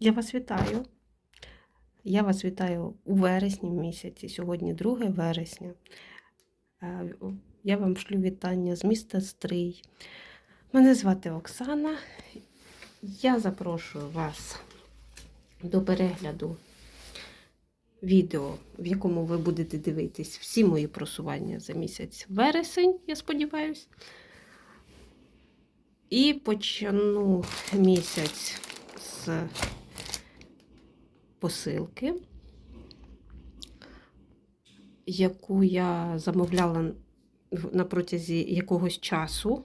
Я вас вітаю. Я вас вітаю у вересні місяці. Сьогодні 2 вересня. Е, Я вам шлю вітання з міста Стрий. Мене звати Оксана. Я запрошую вас до перегляду відео, в якому ви будете дивитись всі мої просування за місяць вересень, я сподіваюся. І почну місяць з посилки, яку я замовляла на протязі якогось часу.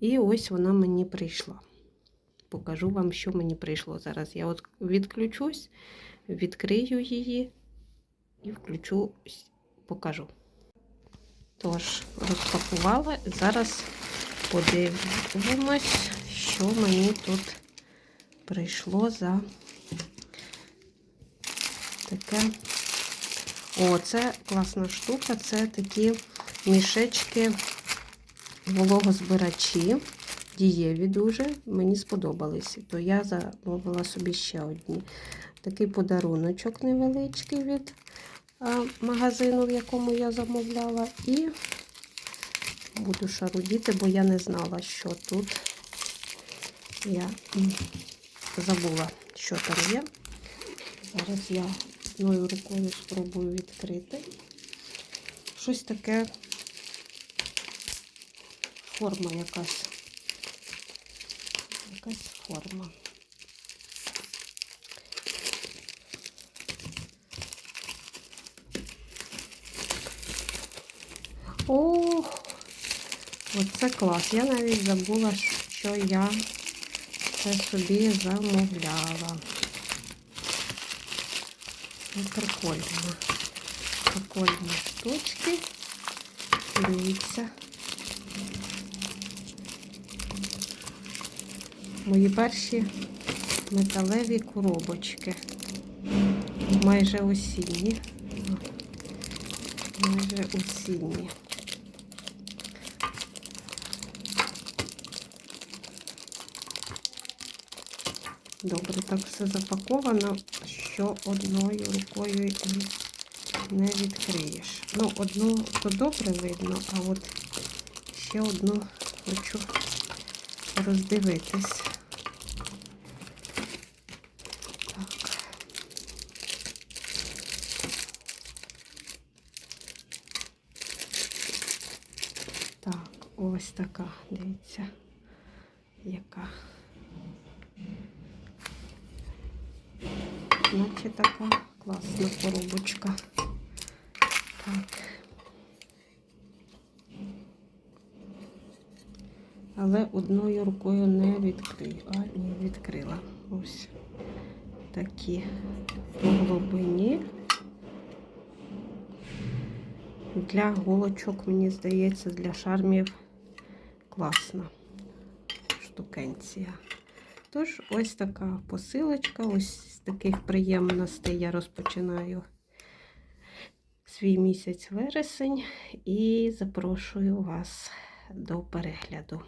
І ось вона мені прийшла. Покажу вам, що мені прийшло зараз. Я от відключусь, відкрию її і включу, покажу. Тож, розпакувала. Зараз подивимось, що мені тут прийшло за таке. О, це класна штука. Це такі мішечки вологозбирачі. Дієві дуже, мені сподобались. То я замовила собі ще одні. Такий подаруночок невеличкий від а, магазину, в якому я замовляла. І буду шарудіти, бо я не знала, що тут. Я забула, що там є. Зараз я одною рукою спробую відкрити. Щось таке форма якась. Якась форма. Ох, оце клас. Я навіть забула, що я це собі замовляла. Це прикольно. Прикольні штучки. Дивіться. Мої перші металеві коробочки. Майже осінні. Майже осінні. Добре, так все запаковано, що одною рукою і не відкриєш. Ну, одну то добре видно, а от ще одну хочу роздивитись. Так. Так, ось така, дивіться, яка. Наче така класна коробочка. Так. Але одною рукою не відкрию. А, ні, відкрила. Ось такі по глибині. Для голочок, мені здається, для шармів класна штукенція. Тож, ось така посилочка, ось з таких приємностей я розпочинаю свій місяць вересень і запрошую вас до перегляду.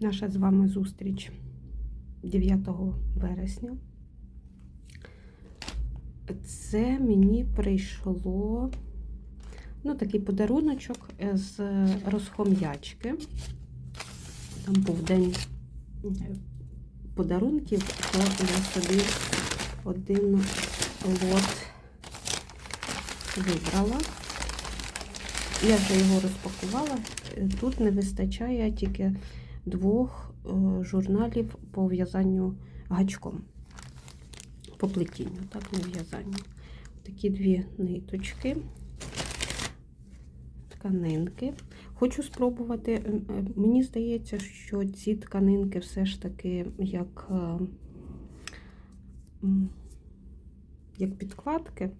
Наша з вами зустріч 9 вересня. Це мені прийшло ну, такий подаруночок з розхом'ячки. Там був день е, подарунків, то я собі один лот вибрала. Я вже його розпакувала. Тут не вистачає тільки двох е, журналів по в'язанню гачком, по плетінню, так, не в'язанню. Такі дві ниточки, тканинки. Хочу спробувати. е, е, Мені здається, що ці тканинки все ж таки як, е, як підкладки.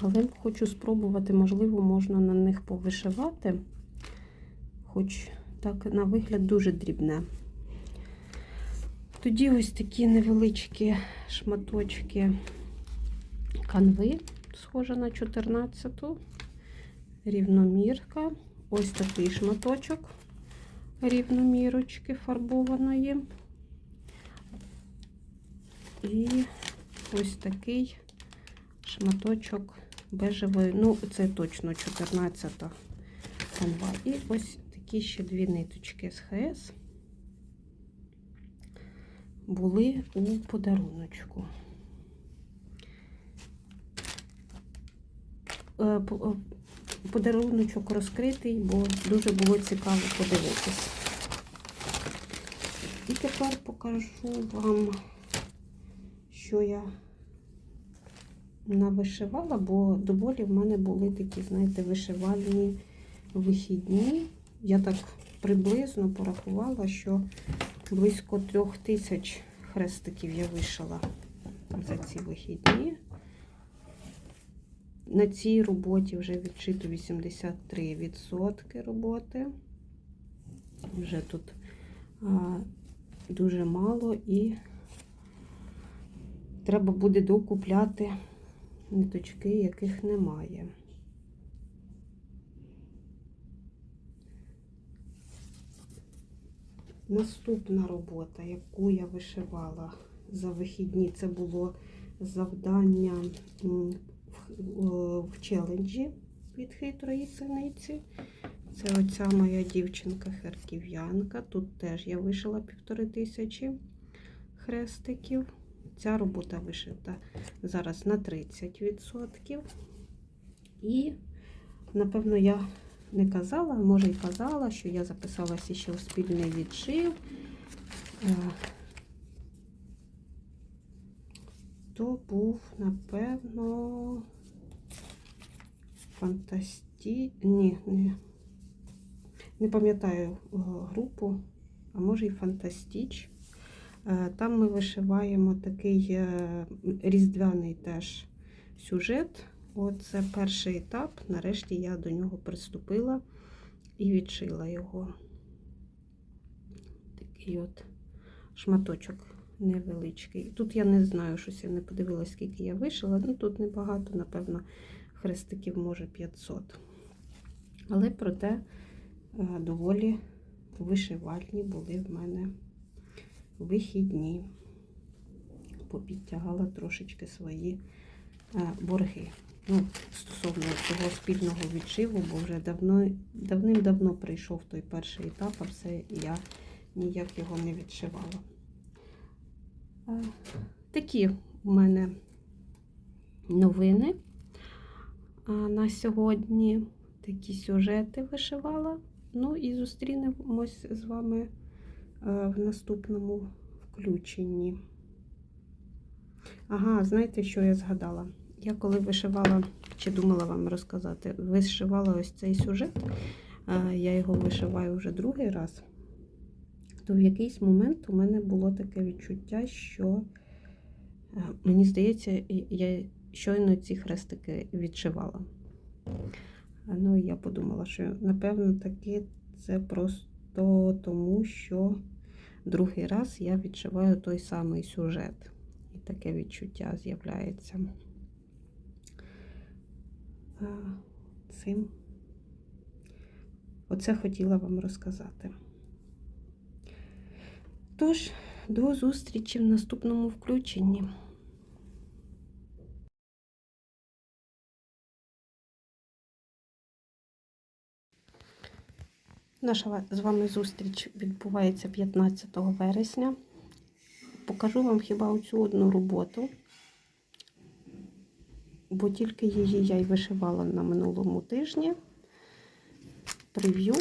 Але хочу спробувати, можливо, можна на них повишивати, хоч так на вигляд дуже дрібне. Тоді ось такі невеличкі шматочки канви, схожа на 14-ту, рівномірка. Ось такий шматочок рівномірочки фарбованої. І ось такий шматочок бежевої, ну, це точно 14 канва. І ось такі ще дві ниточки з ХС були у подаруночку. Подаруночок розкритий, бо дуже було цікаво подивитись. І тепер покажу вам, що я навишивала, бо доволі в мене були такі, знаєте, вишивальні вихідні. Я так приблизно порахувала, що близько трьох тисяч хрестиків я вишила за ці вихідні. На цій роботі вже відшито 83% роботи. Вже тут а, дуже мало і треба буде докупляти ниточки, яких немає. Наступна робота, яку я вишивала за вихідні, це було завдання в, челенджі від хитрої синиці. Це оця моя дівчинка-харків'янка. Тут теж я вишила півтори тисячі хрестиків. Ця робота вишита зараз на 30%. І, напевно, я не казала, може і казала, що я записалася ще у спільний відшив. То був, напевно, фантасті... Ні, не, не пам'ятаю е, групу, а може і Фантастіч. Е, Там ми вишиваємо такий е, різдвяний теж сюжет. Оце перший етап. Нарешті я до нього приступила і відшила його. Такий от шматочок невеличкий. Тут я не знаю, щось я не подивилася, скільки я вишила. Ну тут небагато, напевно, хрестиків, може 500. Але проте е, доволі вишивальні були в мене вихідні. Попідтягала трошечки свої е, борги. Ну, стосовно цього спільного відшиву, бо вже давно, давним-давно прийшов той перший етап, а все я ніяк його не відшивала. Такі у мене новини на сьогодні. Такі сюжети вишивала. Ну і зустрінемось з вами е, в наступному включенні. Ага, знаєте, що я згадала? Я коли вишивала, чи думала вам розказати, вишивала ось цей сюжет, е, я його вишиваю вже другий раз, то в якийсь момент у мене було таке відчуття, що е, мені здається, я щойно ці хрестики відшивала. А, Ну, я подумала, що напевно таки це просто тому, що другий раз я відшиваю той самий сюжет. І таке відчуття з'являється. Цим. Оце хотіла вам розказати. Тож, до зустрічі в наступному включенні. Наша з вами зустріч відбувається 15 вересня. Покажу вам хіба оцю одну роботу, бо тільки її я й вишивала на минулому тижні. Прев'ю.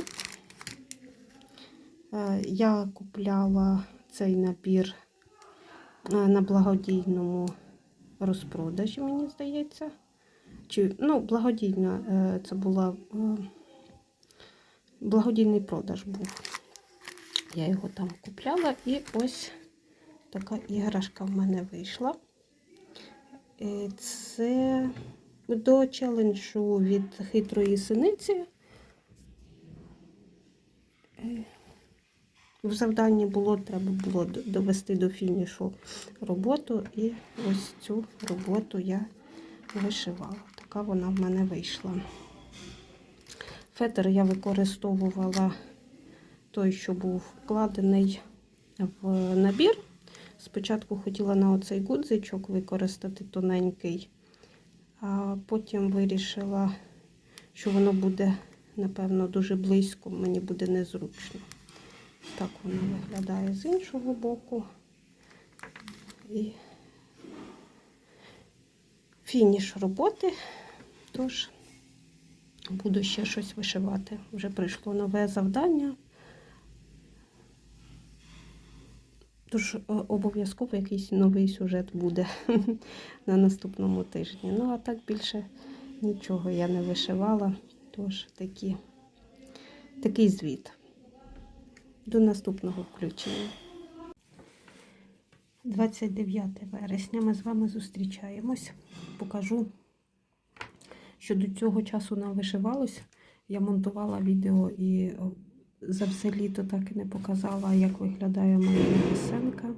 Е, Я купляла цей набір е, на благодійному розпродажі, мені здається. Чи, ну, благодійна е, це була. благодійний продаж був. Я його там купляла, і ось така іграшка в мене вийшла. Це до челенджу від хитрої синиці. В завданні було, треба було довести до фінішу роботу, і ось цю роботу я вишивала. Така вона в мене вийшла. Фетр я використовувала той, що був вкладений в набір. Спочатку хотіла на оцей гудзичок використати тоненький, а потім вирішила, що воно буде, напевно, дуже близько, мені буде незручно. Так воно виглядає з іншого боку. І фініш роботи. Тож буду ще щось вишивати. Вже прийшло нове завдання. Тож е, обов'язково якийсь новий сюжет буде на наступному тижні. Ну, а так більше нічого я не вишивала. Тож такі, такий звіт. До наступного включення. 29 вересня ми з вами зустрічаємось. Покажу, що до цього часу нам вишивалось. Я монтувала відео і за все літо так і не показала, як виглядає моя пісенка.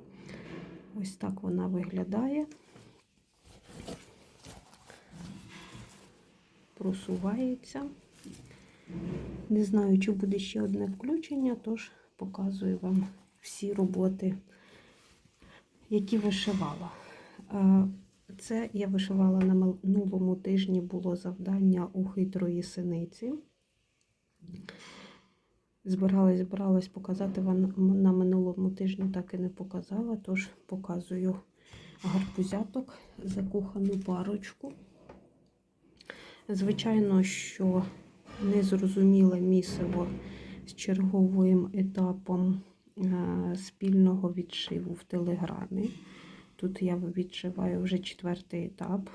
Ось так вона виглядає. Просувається. Не знаю, чи буде ще одне включення, тож показую вам всі роботи, які вишивала. Е, Це я вишивала на минулому тижні було завдання у хитрої синиці. Збиралась, збиралась показати вам на минулому тижні, так і не показала, тож показую гарбузяток, закохану парочку. Звичайно, що незрозуміле місиво з черговим етапом е, спільного відшиву в Телеграмі. Тут я відшиваю вже четвертий етап.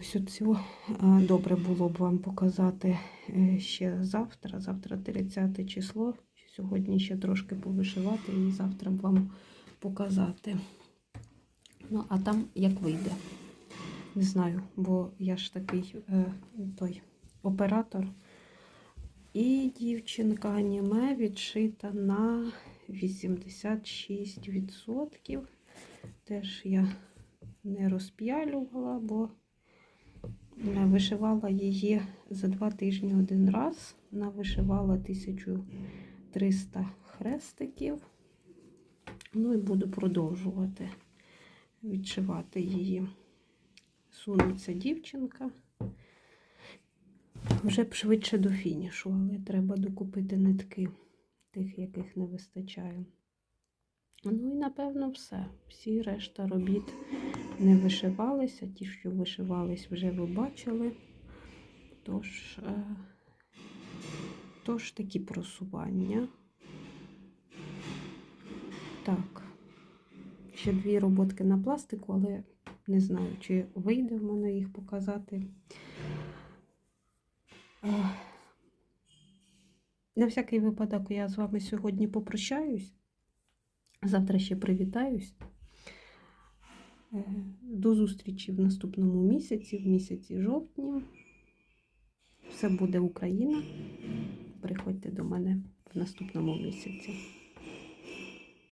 Ось оцю добре було б вам показати е, ще завтра. Завтра 30 число. Сьогодні ще трошки повишивати і завтра б вам показати. Ну, а там як вийде. Не знаю, бо я ж такий е, той оператор. І дівчинка аніме відшита на 86%. Теж я не розп'ялювала, бо вишивала її за два тижні один раз. Вона вишивала 1300 хрестиків. Ну і буду продовжувати відшивати її. Сунеться дівчинка. Вже б швидше до фінішу, але треба докупити нитки тих, яких не вистачає. Ну і напевно все. Всі решта робіт не вишивалися. Ті, що вишивались, вже ви бачили. Тож, е, тож такі просування. Так, ще дві роботки на пластику, але не знаю, чи вийде в мене їх показати. На всякий випадок я з вами сьогодні попрощаюсь. Завтра ще привітаюсь. Е, До зустрічі в наступному місяці, в місяці жовтні. Все буде Україна. Приходьте до мене в наступному місяці.